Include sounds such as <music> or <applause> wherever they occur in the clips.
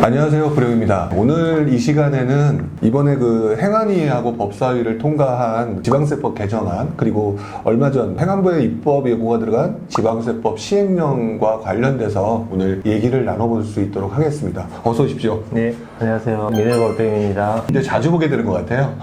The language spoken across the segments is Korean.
안녕하세요. 불영입니다. 오늘 이 시간에는 이번에 그 행안위하고 법사위를 통과한 지방세법 개정안 그리고 얼마 전 행안부의 입법 예고가 들어간 지방세법 시행령과 관련돼서 오늘 얘기를 나눠볼 수 있도록 하겠습니다. 어서 오십시오. 네, 안녕하세요. 미네골뱅입니다. 이제 자주 보게 되는 것 같아요.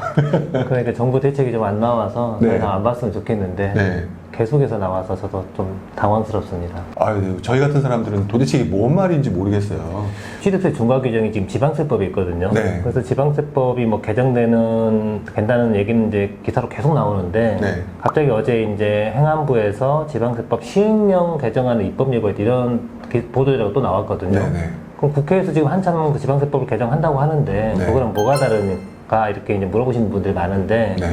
그러니까 정부 대책이 좀 안 나와서 네. 더 이상 안 봤으면 좋겠는데 네. 계속해서 나와서 저도 좀 당황스럽습니다. 아유, 저희 같은 사람들은 도대체 이게 뭔 말인지 모르겠어요. 취득세 중과 규정이 지금 지방세법이 있거든요. 네. 그래서 지방세법이 뭐 개정되는 된다는 얘기는 이제 기사로 계속 나오는데 네. 갑자기 어제 이제 행안부에서 지방세법 시행령 개정안을 입법 예고했다 이런 기- 보도자료가 또 나왔거든요. 네네. 그럼 국회에서 지금 한참 그 지방세법을 개정한다고 하는데 네. 그거랑 뭐가 다르니까 이렇게 이제 물어보시는 분들이 많은데 네.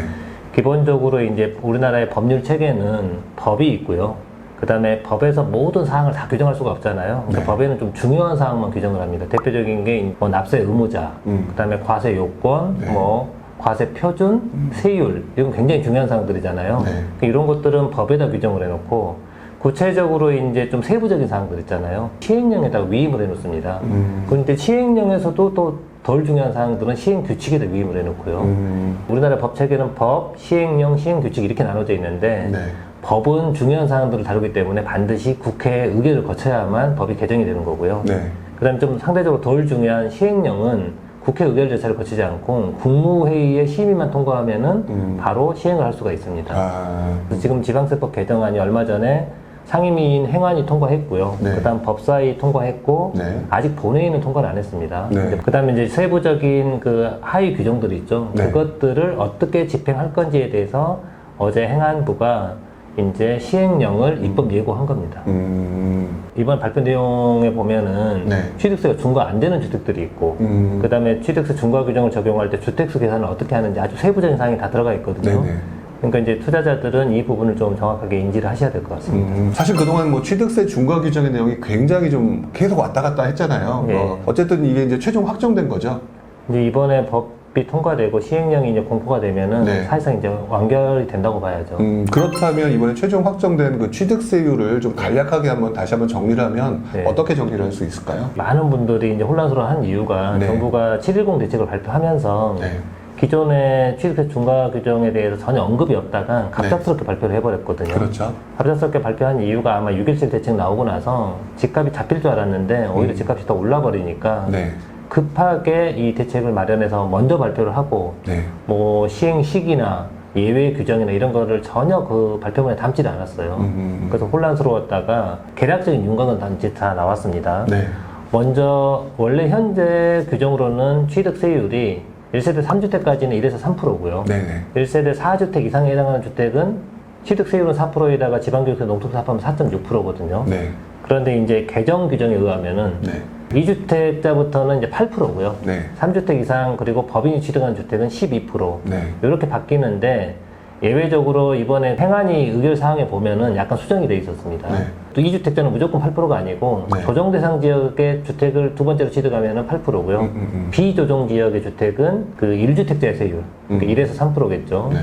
기본적으로 이제 우리나라의 법률 체계는 법이 있고요. 그 다음에 법에서 모든 사항을 다 규정할 수가 없잖아요. 그러니까 네. 법에는 좀 중요한 사항만 규정을 합니다. 대표적인 게 뭐 납세 의무자, 음. 그 다음에 과세 요건, 네. 음. 뭐 과세 표준, 세율 이건 굉장히 중요한 사항들이잖아요. 네. 그러니까 이런 것들은 법에다 규정을 해놓고 구체적으로 이제 좀 세부적인 사항들 있잖아요. 시행령에다가 위임을 해놓습니다. 음. 그런데 시행령에서도 또 덜 중요한 사항들은 시행 규칙에다 위임을 해놓고요. 음. 우리나라 법 체계는 법, 시행령, 시행 규칙 이렇게 나눠져 있는데 네. 법은 중요한 사항들을 다루기 때문에 반드시 국회의 의결을 거쳐야만 법이 개정이 되는 거고요. 네. 그다음에 좀 상대적으로 덜 중요한 시행령은 국회 의결 절차를 거치지 않고 국무회의의 심의만 통과하면은 음. 바로 시행을 할 수가 있습니다. 아. 지금 지방세법 개정안이 얼마 전에 상임위인 행안위 통과했고요. 네. 그다음 법사위 통과했고 네. 아직 본회의는 통과를 안 했습니다. 네. 그다음에 이제 세부적인 그 하위 규정들이 있죠. 네. 그것들을 어떻게 집행할 건지에 대해서 어제 행안부가 이제 시행령을 입법 예고한 겁니다. 음. 이번 발표 내용에 보면은 네. 취득세가 중과 안 되는 주택들이 있고 음. 그다음에 취득세 중과 규정을 적용할 때 주택수 계산을 어떻게 하는지 아주 세부적인 사항이 다 들어가 있거든요. 네네. 그러니까 이제 투자자들은 이 부분을 좀 정확하게 인지를 하셔야 될 것 같습니다. 음, 사실 그동안 뭐 취득세 중과 규정의 내용이 굉장히 좀 계속 왔다 갔다 했잖아요. 예. 어, 어쨌든 이게 이제 최종 확정된 거죠. 이제 이번에 법이 통과되고 시행령이 이제 공포가 되면은 네. 사실상 이제 완결이 된다고 봐야죠. 음, 그렇다면 이번에 최종 확정된 그 취득세율을 좀 간략하게 한번 다시 한번 정리를 하면 네. 어떻게 정리를 할 수 있을까요? 많은 분들이 이제 혼란스러워한 이유가 네. 정부가 710 대책을 발표하면서 네. 기존의 취득세 중과 규정에 대해서 전혀 언급이 없다가 갑작스럽게 발표를 해버렸거든요. 그렇죠. 갑작스럽게 발표한 이유가 아마 6.17 대책 나오고 나서 집값이 잡힐 줄 알았는데 오히려 음. 집값이 더 올라버리니까 네. 급하게 이 대책을 마련해서 먼저 발표를 하고 네. 뭐 시행 시기나 예외 규정이나 이런 거를 전혀 그 발표문에 담지 않았어요. 음, 음, 그래서 혼란스러웠다가 개략적인 윤곽은 단지 다 나왔습니다. 네. 먼저 원래 현재 규정으로는 취득세율이 1세대 3주택까지는 1에서 3%고요. 네네. 1세대 4주택 이상에 해당하는 주택은 취득세율은 4%에다가 지방교육세 농토세 합하면 4.6%거든요. 네. 그런데 이제 개정 규정에 의하면은 네. 2주택자부터는 이제 8%고요. 네. 3주택 이상 그리고 법인이 취득한 주택은 12%. 네. 이렇게 바뀌는데 예외적으로 이번에 행안위 의결 사항에 보면은 약간 수정이 돼 있었습니다. 네. 또 2주택자는 무조건 8%가 아니고 네. 조정 대상 지역의 주택을 두 번째로 취득하면은 8%고요. 음, 음, 음. 비조정 지역의 주택은 그 1주택자의 세율, 그러니까 음. 1에서 3%겠죠. 네.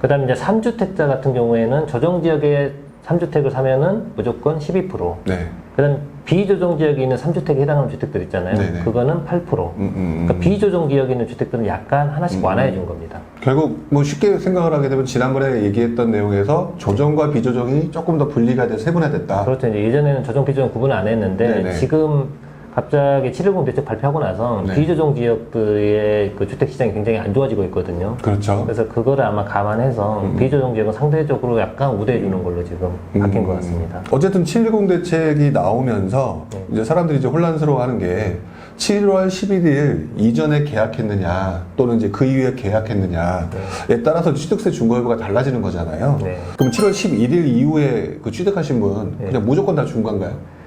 그다음에 이제 3주택자 같은 경우에는 조정 지역의 3주택을 사면은 무조건 12%. 네. 그다음 비조정 지역에 있는 3주택에 해당하는 주택들 있잖아요. 네네. 그거는 8%. 음, 음, 음. 그러니까 비조정 지역에 있는 주택들은 약간 하나씩 음. 완화해 준 겁니다. 결국 뭐 쉽게 생각을 하게 되면 지난번에 얘기했던 내용에서 조정과 비조정이 조금 더 분리가 돼서 세분화됐다. 그렇죠. 이제 예전에는 조정 비조정 구분을 안 했는데 네네. 지금 갑자기 710 대책 발표하고 나서 네. 비조정 지역들의 그 주택 시장이 굉장히 안 좋아지고 있거든요. 그렇죠. 그래서 그거를 아마 감안해서 음. 비조정 지역은 상대적으로 약간 우대해 주는 걸로 지금 바뀐 음. 것 같습니다. 어쨌든 710 대책이 나오면서 네. 이제 사람들이 이제 혼란스러워하는 게 7월 11일 이전에 계약했느냐 또는 이제 그 이후에 계약했느냐에 따라서 취득세 중과 여부가 달라지는 거잖아요. 네. 그럼 7월 11일 이후에 그 취득하신 분 네. 그냥 무조건 다 중과인가요?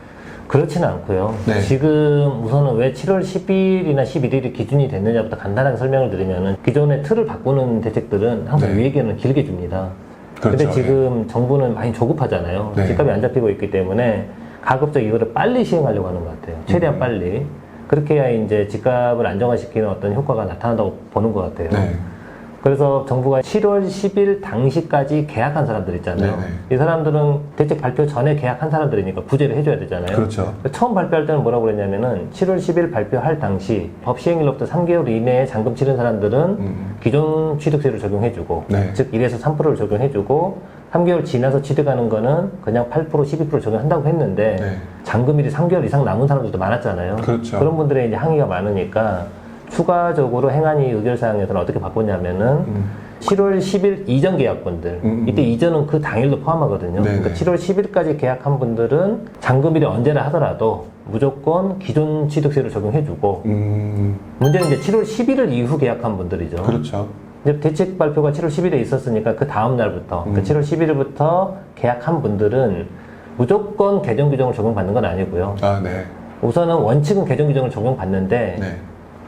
그렇지는 않고요. 네. 지금 우선은 왜 7월 10일이나 11일이 기준이 됐느냐부터 간단하게 설명을 드리면은 기존의 틀을 바꾸는 대책들은 항상 네. 위에기는 길게 줍니다. 그렇죠. 근데 지금 정부는 많이 조급하잖아요. 네. 집값이 안 잡히고 있기 때문에 가급적 이거를 빨리 시행하려고 하는 것 같아요. 음. 최대한 빨리. 그렇게 해야 이제 집값을 안정화시키는 어떤 효과가 나타난다고 보는 것 같아요. 네. 그래서 정부가 7월 10일 당시까지 계약한 사람들 있잖아요. 네네. 이 사람들은 대책 발표 전에 계약한 사람들이니까 구제를 해줘야 되잖아요. 그렇죠. 처음 발표할 때는 뭐라고 그랬냐면은 7월 10일 발표할 당시 법 시행일로부터 3개월 이내에 잔금 치른 사람들은 음. 기존 취득세를 적용해주고 네. 즉 1에서 3%를 적용해주고 3개월 지나서 취득하는 거는 그냥 8% 12% 적용한다고 했는데 네. 잔금일이 3개월 이상 남은 사람들도 많았잖아요. 그렇죠. 런 분들의 이제 항의가 많으니까 추가적으로 행안위 의결사항에서는 어떻게 바꿨냐면은 음. 7월 10일 이전 계약분들 음. 이때 이전은 그 당일도 포함하거든요. 네네. 그러니까 7월 10일까지 계약한 분들은 잔금일이 언제라 하더라도 무조건 기존 취득세를 적용해주고 음, 문제는 이제 7월 11일 이후 계약한 분들이죠. 그렇죠. 이제 대책 발표가 7월 10일에 있었으니까 그 다음 날부터 음. 그 7월 11일부터 계약한 분들은 무조건 개정 규정을 적용받는 건 아니고요. 아, 네. 우선은 원칙은 개정 규정을 적용받는데 네.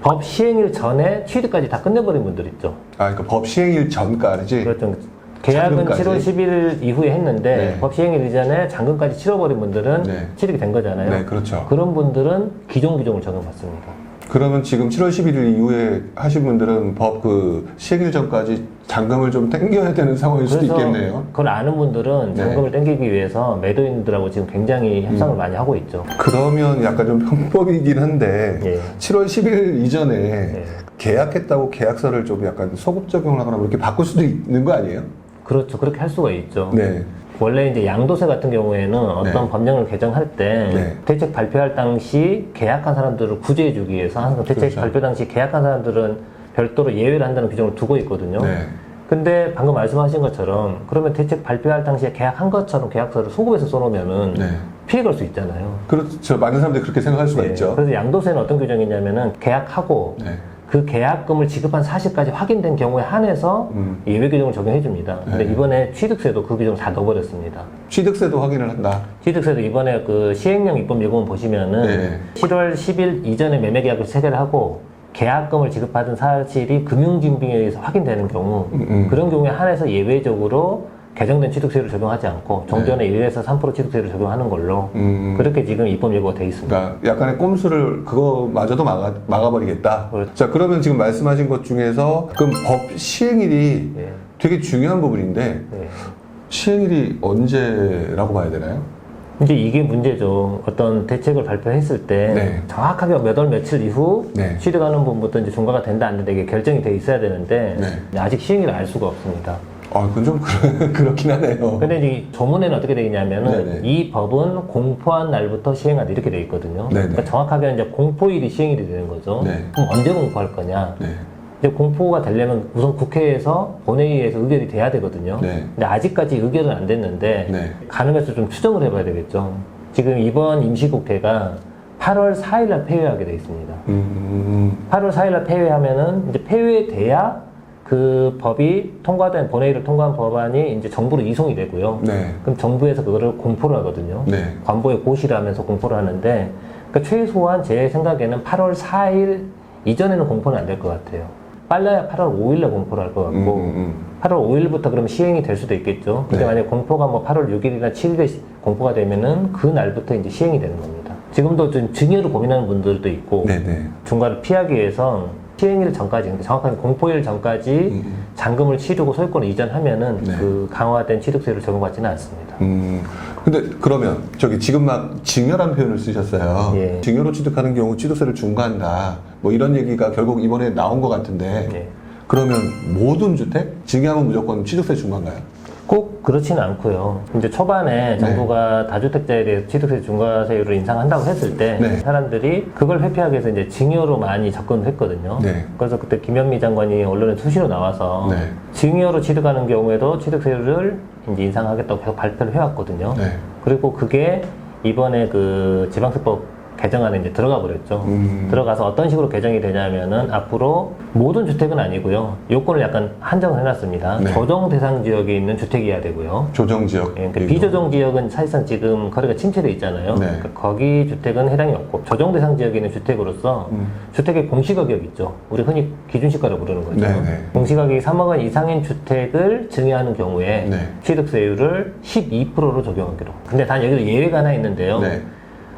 법 시행일 전에 취득까지 다 끝내버린 분들 있죠. 아, 그러니까 법 시행일 전까지. 그렇죠. 계약은 잔금까지? 7월 10일 이후에 했는데 네. 법 시행일 이전에 잔금까지 치러버린 분들은 네. 취득이 된 거잖아요. 네, 그렇죠. 그런 분들은 기존 규정을 적용받습니다. 그러면 지금 7월 11일 이후에 하신 분들은 법 그 시행일 전까지 잔금을 좀 땡겨야 되는 상황일 수도 있겠네요. 그걸 아는 분들은 네. 잔금을 땡기기 위해서 매도인들하고 지금 굉장히 협상을 음. 많이 하고 있죠. 그러면 약간 좀 편법이긴 한데 예. 7월 10일 이전에 네. 계약했다고 계약서를 좀 약간 소급 적용을 하거나 뭐 이렇게 바꿀 수도 있는 거 아니에요? 그렇죠. 그렇게 할 수가 있죠. 네. 원래 이제 양도세 같은 경우에는 어떤 네. 법령을 개정할 때 네. 대책 발표할 당시 계약한 사람들을 구제해주기 위해서 항상 대책 그렇죠. 발표 당시 계약한 사람들은 별도로 예외를 한다는 규정을 두고 있거든요. 네. 근데 방금 말씀하신 것처럼 그러면 대책 발표할 당시에 계약한 것처럼 계약서를 소급해서 써놓으면은 네. 피해 갈 수 있잖아요. 그렇죠. 많은 사람들이 그렇게 생각할 수가 네. 있죠. 그래서 양도세는 어떤 규정이냐면은 계약하고 네. 그 계약금을 지급한 사실까지 확인된 경우에 한해서 음. 예외 규정을 적용해 줍니다. 근데 네. 이번에 취득세도 그 규정을 다 넣어버렸습니다. 취득세도 확인을 한다. 취득세도 이번에 그 시행령 입법 예고문 보시면은 네. 7월 10일 이전에 매매 계약을 체결을 하고 계약금을 지급받은 사실이 금융진빙에 의해서 확인되는 경우 음, 음. 그런 경우에 한해서 예외적으로 개정된 취득세를 적용하지 않고 정전의 1에서 3% 취득세를 적용하는 걸로 네. 음. 그렇게 지금 입법 예고가 돼 있습니다. 그러니까 약간의 꼼수를 그거마저도 막아, 막아버리겠다. 그렇죠. 자 그러면 지금 말씀하신 것 중에서 그럼 법 시행일이 예. 되게 중요한 부분인데 예. 시행일이 언제라고 봐야 되나요? 이제 이게 문제죠. 어떤 대책을 발표했을 때 네. 정확하게 몇 월 며칠 이후 네. 취득하는 부분부터 이제 중과가 된다 안 된다 이게 결정이 돼 있어야 되는데 네. 아직 시행일을 알 수가 없습니다. 아 그건 좀 <laughs> 그렇긴 하네요. 근데 이제 조문에는 어떻게 되어 있냐면은 어. 네네. 이 법은 공포한 날부터 시행하다 이렇게 되어 있거든요. 네네. 그러니까 정확하게 이제 공포일이 시행일이 되는 거죠. 네. 그럼 언제 공포할 거냐? 네. 공포가 되려면 우선 국회에서 본회의에서 의결이 돼야 되거든요. 네. 근데 아직까지 의결은 안 됐는데 네. 가능해서 좀 추정을 해봐야 되겠죠. 지금 이번 임시국회가 8월 4일날 폐회하게 돼 있습니다. 음, 8월 4일날 폐회하면은 이제 폐회돼야 그 법이 통과된 본회의를 통과한 법안이 이제 정부로 이송이 되고요. 네. 그럼 정부에서 그거를 공포를 하거든요. 네. 관보에 고시를 하면서 공포를 하는데 그러니까 최소한 제 생각에는 8월 4일 이전에는 공포는 안 될 것 같아요. 빨라야 8월 5일날 공포를 할 것 같고 음, 음, 8월 5일부터 그럼 시행이 될 수도 있겠죠. 근데 네. 만약에 공포가 뭐 8월 6일이나 7일에 공포가 되면은 그 날부터 이제 시행이 되는 겁니다. 지금도 좀 증여를 고민하는 분들도 있고 네, 네. 중과를 피하기 위해서 시행일 전까지, 그러니까 정확하게 공포일 전까지 음, 잔금을 치르고 소유권을 이전하면은 네. 그 강화된 취득세를 적용받지는 않습니다. 음, 근데 그러면 저기 지금 막 증여란 표현을 쓰셨어요. 예. 증여로 취득하는 경우 취득세를 중과한다. 뭐 이런 얘기가 결국 이번에 나온 것 같은데 예. 그러면 모든 주택 증여하면 무조건 취득세 중과인가요? 꼭 그렇지는 않고요. 이제 초반에 네. 정부가 다주택자에 대해서 취득세 중과세율을 인상한다고 했을 때 네. 사람들이 그걸 회피하기 위해서 이제 증여로 많이 접근을 했거든요. 네. 그래서 그때 김현미 장관이 언론에 수시로 나와서 네. 증여로 취득하는 경우에도 취득세율을 이제 인상하겠다고 계속 발표를 해왔거든요. 네. 그리고 그게 이번에 그 지방세법 개정 안에 이제 들어가 버렸죠. 음. 들어가서 어떤 식으로 개정이 되냐면은 앞으로 모든 주택은 아니고요. 요건을 약간 한정을 해놨습니다. 네. 조정 대상 지역에 있는 주택이어야 되고요. 조정 지역. 예, 그 비조정 지역은 사실상 지금 거래가 침체돼 있잖아요. 네. 그러니까 거기 주택은 해당이 없고 조정 대상 지역에 있는 주택으로서 음. 주택의 공시가격 있죠. 우리 흔히 기준시가를 부르는 거죠. 네, 네. 공시가격이 3억 원 이상인 주택을 증여하는 경우에 네. 취득세율을 12%로 적용하기로. 근데 단 여기도 예외가 하나 있는데요. 네.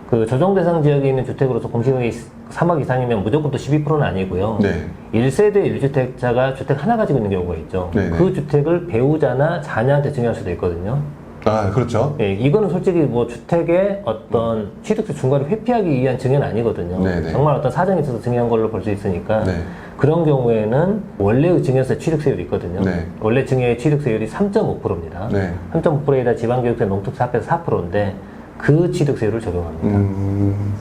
그 조정 대상 지역에 있는 주택으로서 공시가격이 3억 이상이면 무조건 또 12%는 아니고요. 네. 1세대 1주택자가 주택 하나 가지고 있는 경우가 있죠. 네네. 그 주택을 배우자나 자녀한테 증여할 수도 있거든요. 아, 그렇죠. 예, 이거는 솔직히 뭐 주택의 어떤 취득세 중과를 회피하기 위한 증여는 아니거든요. 네네. 정말 어떤 사정이 있어서 증여한 걸로 볼 수 있으니까 네. 그런 경우에는 원래의 증여세 취득세율이 있거든요. 네. 원래 증여의 취득세율이 3.5%입니다. 네. 3.5%에다 지방교육세 농특세 합해서 4%인데 그 취득세율을 적용합니다. 음,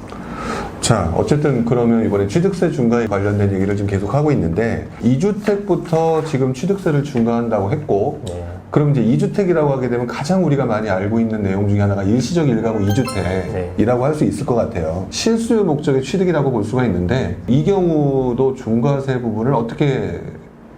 자, 어쨌든 그러면 이번에 취득세 중과에 관련된 얘기를 지금 계속 하고 있는데, 2주택부터 지금 취득세를 중과한다고 했고, 네. 그럼 이제 2주택이라고 하게 되면 가장 우리가 많이 알고 있는 내용 중에 하나가 일시적 일가구 2주택이라고 할 수 있을 것 같아요. 실수요 목적의 취득이라고 볼 수가 있는데, 이 경우도 중과세 부분을 어떻게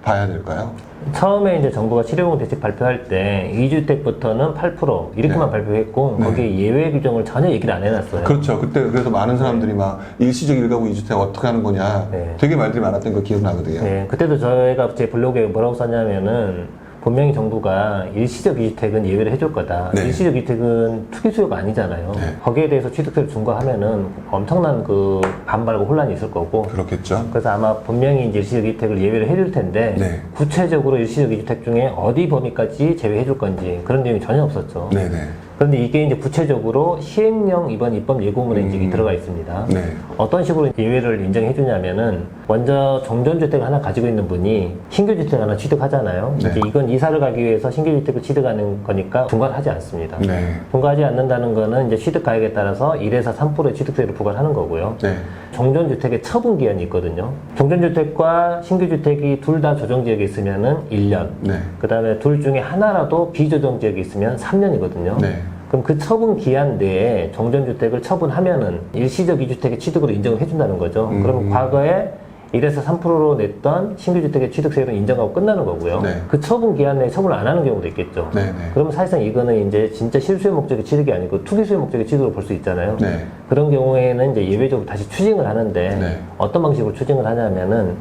봐야 될까요? 처음에 이제 정부가 실효용 대책 발표할 때 2주택부터는 8% 이렇게만 발표했고 네. 거기에 예외 규정을 전혀 얘기를 안 해놨어요. 그렇죠. 그때 그래서 많은 사람들이 막 일시적 일가구 2주택 어떻게 하는 거냐 네. 되게 말들이 많았던 거 기억나거든요. 네, 그때도 저희가 제 블로그에 뭐라고 썼냐면은 분명히 정부가 일시적 이주택은 예외를 해줄 거다. 네. 일시적 이주택은 투기 수요가 아니잖아요. 네. 거기에 대해서 취득세를 중과하면은 엄청난 그 반발과 혼란이 있을 거고. 그렇겠죠. 그래서 아마 분명히 이제 일시적 이주택을 예외를 해줄 텐데 네. 구체적으로 일시적 이주택 중에 어디 범위까지 제외해줄 건지 그런 내용이 전혀 없었죠. 네네. 그런데 이게 이제 구체적으로 시행령 이번 입법 예고문에 음. 이제 들어가 있습니다. 네. 어떤 식으로 예외를 인정해 주냐면은 먼저 정전주택 하나 가지고 있는 분이 신규주택 하나 취득하잖아요. 네. 이제 이건 이사를 가기 위해서 신규주택을 취득하는 거니까 중과하지 않습니다. 네. 중과하지 않는다는 거는 이제 취득 가액에 따라서 1에서 3%의 취득세를 부과하는 거고요. 네. 종전주택의 처분 기한이 있거든요. 종전주택과 신규주택이 둘 다 조정지역에 있으면은 1년. 네. 그 다음에 둘 중에 하나라도 비조정지역에 있으면 3년이거든요. 네. 그럼 그 처분 기한 내에 정전주택을 처분하면은 일시적 이주택의 취득으로 인정을 해준다는 거죠. 음. 그럼 과거에 1에서 3%로 냈던 신규주택의 취득세율은 인정하고 끝나는 거고요. 네. 그 처분 기한 내에 처분을 안 하는 경우도 있겠죠. 네. 네. 그러면 사실상 이거는 이제 진짜 실수요 목적의 취득이 아니고 투기수요 목적의 취득으로 볼 수 있잖아요. 네. 그런 경우에는 이제 예외적으로 다시 추징을 하는데 네. 어떤 방식으로 추징을 하냐면은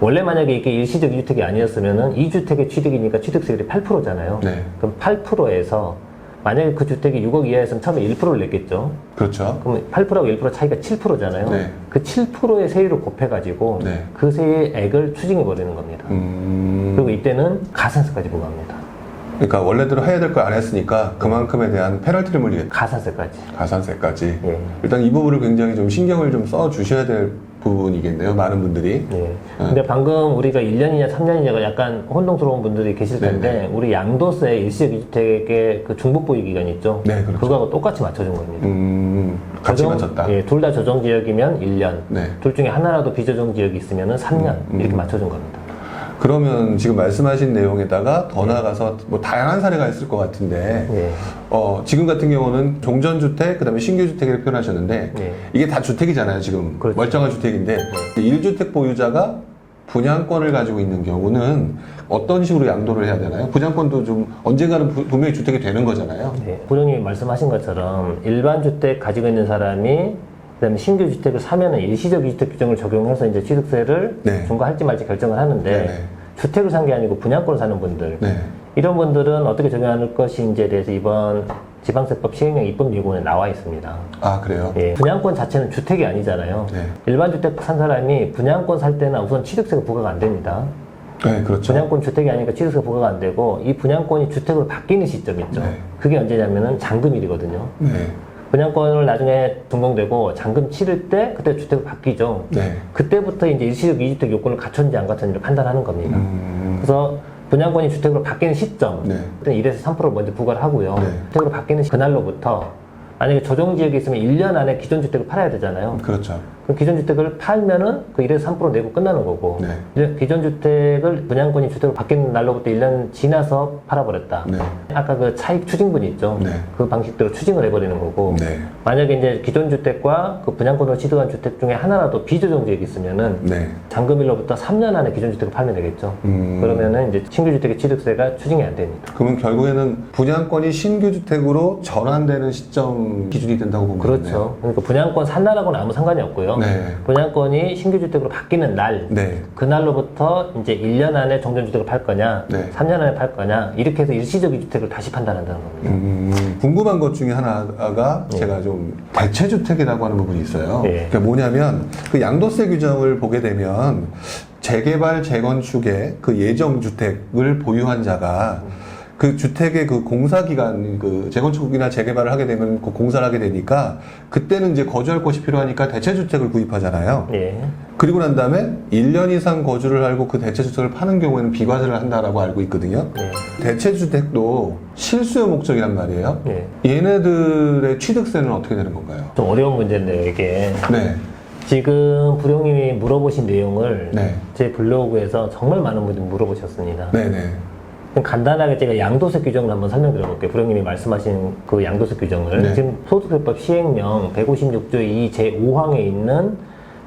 원래 만약에 이게 일시적 이주택이 아니었으면은 이주택의 취득이니까 취득세율이 8%잖아요. 네. 그럼 8%에서 만약에 그 주택이 6억 이하였으면 처음에 1%를 냈겠죠. 그렇죠. 그럼 8%하고 1% 차이가 7%잖아요. 네. 그 7%의 세율을 곱해가지고 네. 그 세액을 추징해 버리는 겁니다. 음. 그리고 이때는 가산세까지 부과합니다. 그러니까 원래대로 해야 될 걸 안 했으니까 그만큼에 대한 페널티를 물리겠다. 가산세까지. 가산세까지. 예. 일단 이 부분을 굉장히 좀 신경을 좀 써 주셔야 될 부분이겠네요. 많은 분들이. 네. 근데 방금 우리가 1년이냐 3년이냐가 약간 혼동스러운 분들이 계실 텐데 네, 우리 양도세 일시적 이주택의 그 중복보유 기간 있죠? 네, 그렇죠. 그거하고 똑같이 맞춰준 겁니다. 음. 같이 조정- 맞췄다. 예, 둘 다 조정 지역이면 1년. 네. 둘 중에 하나라도 비조정 지역이 있으면 3년. 음, 이렇게 음. 맞춰준 겁니다. 그러면 지금 말씀하신 내용에다가 더 나아가서 뭐 다양한 사례가 있을 것 같은데 예. 어, 지금 같은 경우는 종전 주택, 그 다음에 신규 주택을 표현하셨는데, 네. 이게 다 주택이잖아요, 지금. 그렇죠. 멀쩡한 주택인데, 1주택 보유자가 분양권을 가지고 있는 경우는 어떤 식으로 양도를 해야 되나요? 분양권도 좀 언젠가는 부- 분명히 주택이 되는 거잖아요. 네. 부장님이 말씀하신 것처럼 일반 주택 가지고 있는 사람이 그다음에 신규 주택을 사면은 일시적 이주택 규정을 적용해서 이제 취득세를 네. 중과할지 말지 결정을 하는데 네, 네. 주택을 산 게 아니고 분양권을 사는 분들 네. 이런 분들은 어떻게 적용할 것인지에 대해서 이번 지방세법 시행령 입법 예고에 나와 있습니다. 아, 그래요? 예, 분양권 자체는 주택이 아니잖아요. 네. 일반 주택 산 사람이 분양권 살 때는 우선 취득세가 부과가 안 됩니다. 네, 그렇죠. 분양권 주택이 아니니까 취득세가 부과가 안 되고 이 분양권이 주택으로 바뀌는 시점 있죠. 네. 그게 언제냐면은 잔금일이거든요. 네. 분양권을 나중에 준공되고 잔금 치를 때 그때 주택으로 바뀌죠. 네. 그때부터 이제 일시적 이주택 요건을 갖췄는지 안 갖췄는지를 판단하는 겁니다. 음, 그래서 분양권이 주택으로 바뀌는 시점, 네. 그때 1에서 3%를 먼저 부과를 하고요. 네. 주택으로 바뀌는 그날로부터 만약에 조정 지역에 있으면 1년 안에 기존 주택을 팔아야 되잖아요. 그렇죠. 기존 주택을 팔면은 그 1에서 3% 내고 끝나는 거고 네. 이제 기존 주택을 분양권이 주택으로 바뀐 날로부터 1년 지나서 팔아버렸다. 네. 아까 그 차익 추징분이 있죠. 네. 그 방식대로 추징을 해버리는 거고 네. 만약에 이제 기존 주택과 그 분양권으로 취득한 주택 중에 하나라도 비조정 지역이 있으면은 네. 잔금일로부터 3년 안에 기존 주택을 팔면 되겠죠. 음. 그러면은 이제 신규 주택의 취득세가 추징이 안 됩니다. 그러면 결국에는 분양권이 신규 주택으로 전환되는 시점 기준이 된다고 보면 되네요. 그렇죠. 그러니까 분양권 산다라고는 아무 상관이 없고요. 네. 분양권이 신규 주택으로 바뀌는 날 네. 그날로부터 이제 1년 안에 정전 주택을 팔 거냐, 네. 3년 안에 팔 거냐, 이렇게 해서 일시적인 주택을 다시 판단한다는 겁니다. 음, 궁금한 것 중에 하나가 제가 좀 대체 주택이라고 하는 부분이 있어요. 예. 그게 뭐냐면 그 양도세 규정을 보게 되면 재개발 재건축의 그 예정 주택을 보유한 자가 그 주택의 그 공사 기간 그 재건축이나 재개발을 하게 되면 그 공사를 하게 되니까 그때는 이제 거주할 곳이 필요하니까 대체 주택을 구입하잖아요. 예. 그리고 난 다음에 1년 이상 거주를 하고 그 대체 주택을 파는 경우에는 비과세를 한다라고 알고 있거든요. 예. 대체 주택도 실수요 목적이란 말이에요. 예. 얘네들의 취득세는 어떻게 되는 건가요? 좀 어려운 문제인데요, 이게. 네, 지금 부령님이 물어보신 내용을 네, 제 블로그에서 정말 많은 분들이 물어보셨습니다. 네, 네, 그럼 간단하게 제가 양도세 규정을 한번 설명드려 볼게요. 부령님이 말씀하신 그 양도세 규정을. 네. 지금 소득세법 시행령 156조 2 제5항에 있는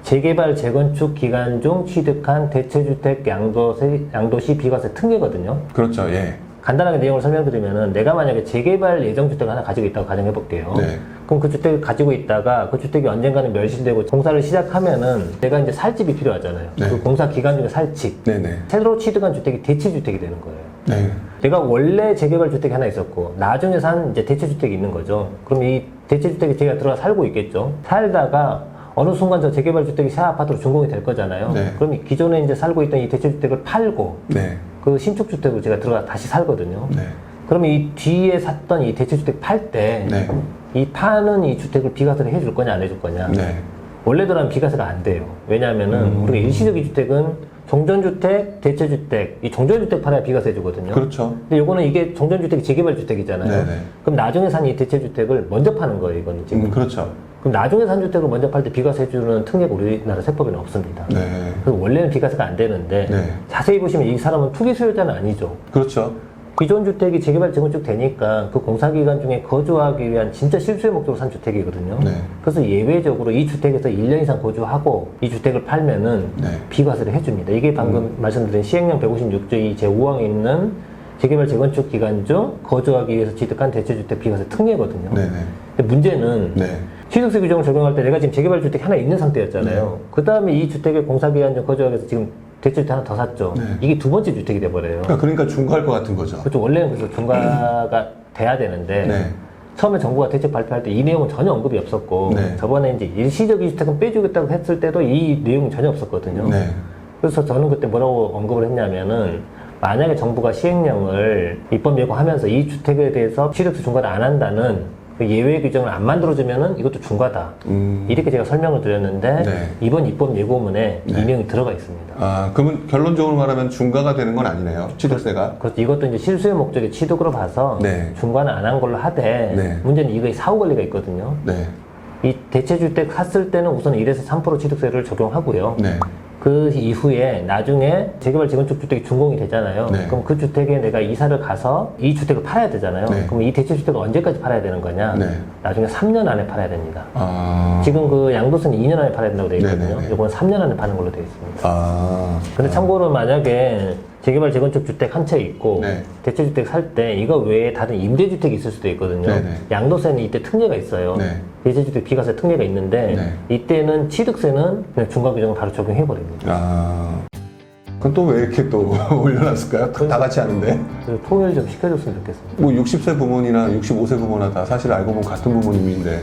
재개발, 재건축 기간 중 취득한 대체주택 양도세, 양도시 비과세 특례거든요. 그렇죠. 예, 간단하게 내용을 설명드리면은 내가 만약에 재개발 예정 주택을 하나 가지고 있다고 가정해 볼게요. 네. 그럼 그 주택을 가지고 있다가 그 주택이 언젠가는 멸실되고 공사를 시작하면은 내가 이제 살 집이 필요하잖아요. 네. 그 공사 기간 중에 살 집. 네, 네, 새로 취득한 주택이 대체 주택이 되는 거예요. 네, 내가 원래 재개발 주택이 하나 있었고 나중에 산 이제 대체 주택이 있는 거죠. 그럼 이 대체 주택에 제가 들어가 살고 있겠죠. 살다가 어느 순간 저 재개발 주택이 새 아파트로 준공이 될 거잖아요. 네. 그럼 이 기존에 이제 살고 있던 이 대체 주택을 팔고 네, 그 신축 주택으로 제가 들어가 다시 살거든요. 네, 그러면 이 뒤에 샀던 이 대체 주택 팔 때이 네, 파는 이 주택을 비과세를 해줄 거냐 안 해줄 거냐. 네, 원래대로는 비과세가 안 돼요. 왜냐하면은 음. 우리가 일시적인 주택은 종전주택, 대체주택, 이 종전주택 팔아야 비과세 주거든요. 그렇죠. 근데 요거는 이게 종전주택이 재개발 주택이잖아요. 네네. 그럼 나중에 산 이 대체주택을 먼저 파는 거예요, 이거는 지금. 음, 그렇죠. 그럼 나중에 산 주택을 먼저 팔 때 비과세 주는 특례가 우리나라 세법에는 없습니다. 네, 그래서 원래는 비과세가 안 되는데 네. 자세히 보시면 이 사람은 투기 수요자는 아니죠. 그렇죠. 기존 주택이 재개발 재건축 되니까 그 공사 기간 중에 거주하기 위한 진짜 실수의 목적으로 산 주택이거든요. 네. 그래서 예외적으로 이 주택에서 1년 이상 거주하고 이 주택을 팔면은 네. 비과세를 해줍니다. 이게 방금 말씀드린 시행령 156조 2 제5항에 있는 재개발 재건축 기간 중 거주하기 위해서 취득한 대체주택 비과세 특례거든요. 네, 네, 근데 문제는 네, 취득세 규정을 적용할 때 내가 지금 재개발 주택 하나 있는 상태였잖아요. 네. 그 다음에 이 주택의 공사 기간 중 거주하기 위해서 지금 대체주택 하나 더 샀죠. 네. 이게 두 번째 주택이 돼버려요. 그러니까, 그러니까 중과할 것 같은 거죠. 그렇죠. 원래는 그래서 중과가 돼야 되는데 네, 처음에 정부가 대책 발표할 때 이 내용은 전혀 언급이 없었고 네. 저번에 이제 일시적인 주택은 빼주겠다고 했을 때도 이 내용이 전혀 없었거든요. 네, 그래서 저는 그때 뭐라고 언급을 했냐면은 만약에 정부가 시행령을 입법 예고하면서 이 주택에 대해서 취득세 중과를 안 한다는 그 예외 규정을 안 만들어주면은 이것도 중과다. 음, 이렇게 제가 설명을 드렸는데 네. 이번 입법 예고문에 이 네. 내용이 들어가 있습니다. 아, 그러면 결론적으로 말하면 중과가 되는 건 아니네요. 취득세가. 그렇죠. 이것도 이제 실수의 목적의 취득으로 봐서 네. 중과는 안 한 걸로 하되 네. 문제는 이거에 사후 관리가 있거든요. 네, 이 대체 주택 샀을 때는 우선 1에서 3% 취득세를 적용하고요. 네, 그 이후에 나중에 재개발 재건축 주택이 준공이 되잖아요. 네. 그럼 그 주택에 내가 이사를 가서 이 주택을 팔아야 되잖아요. 네. 그럼 이 대체 주택을 언제까지 팔아야 되는 거냐? 네. 나중에 3년 안에 팔아야 됩니다. 아, 지금 그 양도세는 2년 안에 팔아야 된다고 되어 있거든요. 이건 3년 안에 파는 걸로 되어 있습니다. 아, 근데 참고로 만약에 재개발 재건축 주택 한 채 있고 네. 대체 주택 살 때 이거 외에 다른 임대 주택이 있을 수도 있거든요. 네네. 양도세는 이때 특례가 있어요. 네. 대체 주택 비과세 특례가 있는데 네. 이때는 취득세는 그냥 중간 규정을 바로 적용해 버립니다. 아. 그건 또 왜 이렇게 또 <laughs> 올려놨을까요? 다 같이 하는데? 그래서 통일 좀 시켜줬으면 좋겠습니다. 뭐 60세 부모나 65세 부모나 다 사실 알고 보면 같은 부모님인데